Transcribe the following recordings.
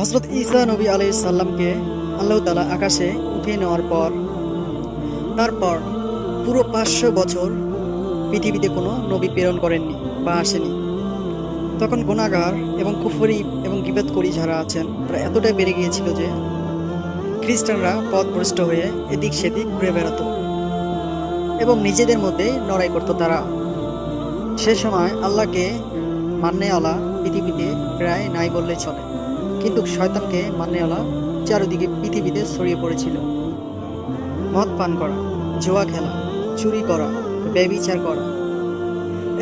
হজরত ঈসা নবী আলাই সাল্লামকে আল্লাহ তালা আকাশে উঠিয়ে নেওয়ার পর, তারপর পুরো পাঁচশো বছর পৃথিবীতে কোনো নবী প্রেরণ করেননি বা আসেনি। তখন গুণাগার এবং কুফরি এবং গিবাদ করি যারা আছেন, তারা এতটাই বেড়ে গিয়েছিল যে খ্রিস্টানরা পথভ্রষ্ট হয়ে এদিক সেদিক ঘুরে বেড়াতো এবং নিজেদের মধ্যে লড়াই করতো তারা। সে সময় আল্লাহকে মান্যওয়ালা পৃথিবীতে প্রায় নাই বললে চলে। কিন্তু শয়তানকে মান্যওয়ালা চারিদিকে পৃথিবীতে ছড়িয়ে পড়েছিল। মদ পান করা, জুয়া খেলা, চুরি করা, ব্যবিচার করা,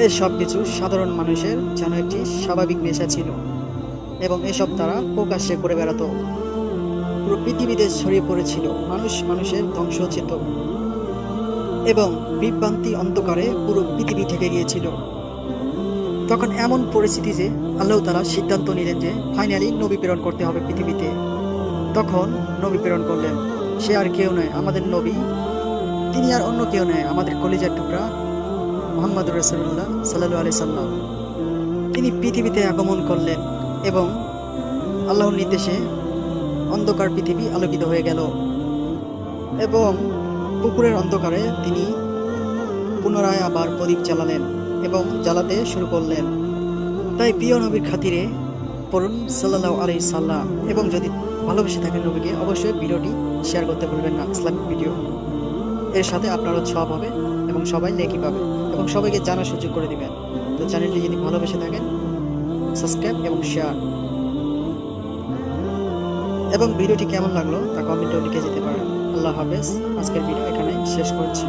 এই সব কিছু সাধারণ মানুষের যেন একটি স্বাভাবিক নেশা ছিল এবং এসব তারা প্রকাশ্যে করে বেড়াতো। পুরো পৃথিবীতে ছড়িয়ে পড়েছিল মানুষ মানুষের ধ্বংস চেত এবং বিভ্রান্তি অন্ধকারে পুরো পৃথিবী ঢেকে গিয়েছিল তখন এমন পরিস্থিতি যে আল্লাহ তালা সিদ্ধান্ত নিলেন যে ফাইনালি নবী প্রেরণ করতে হবে পৃথিবীতে। তখন নবী প্রেরণ করলেন। সে আর কেউ নয়, আমাদের নবী। তিনি আর অন্য কেউ নয়, আমাদের কলিজার টুকরা মোহাম্মদ রসুল্লাহ সাল্লু আলি সাল্লাম। তিনি পৃথিবীতে আগমন করলেন এবং আল্লাহর নির্দেশে অন্ধকার পৃথিবী আলোকিত হয়ে গেল এবং পুকুরের অন্ধকারে তিনি পুনরায় আবার প্রদীপ জ্বালালেন। এবং জ্বালাতে শুরু করলেন। তাই প্রিয় নবীর খাতিরে পড়ুন সাল্লাহ আলাই সাল্লাম এবং যদি ভালোবেসে থাকেন নবীকে, অবশ্যই ভিডিওটি শেয়ার করতে ভুলবেন না, ইসলামিক ভিডিও। এর সাথে আপনারও সব হবে এবং সবাই লেখি পাবে এবং সবাইকে জানার সুযোগ করে দিবেন। তো চ্যানেলটি যদি ভালোবেসে থাকেন, সাবস্ক্রাইব এবং শেয়ার। এবং ভিডিওটি কেমন লাগল তা কমেন্টেও লিখে যেতে পারেন। আল্লাহ হাফেজ, আজকের ভিডিও এখানে শেষ করছি।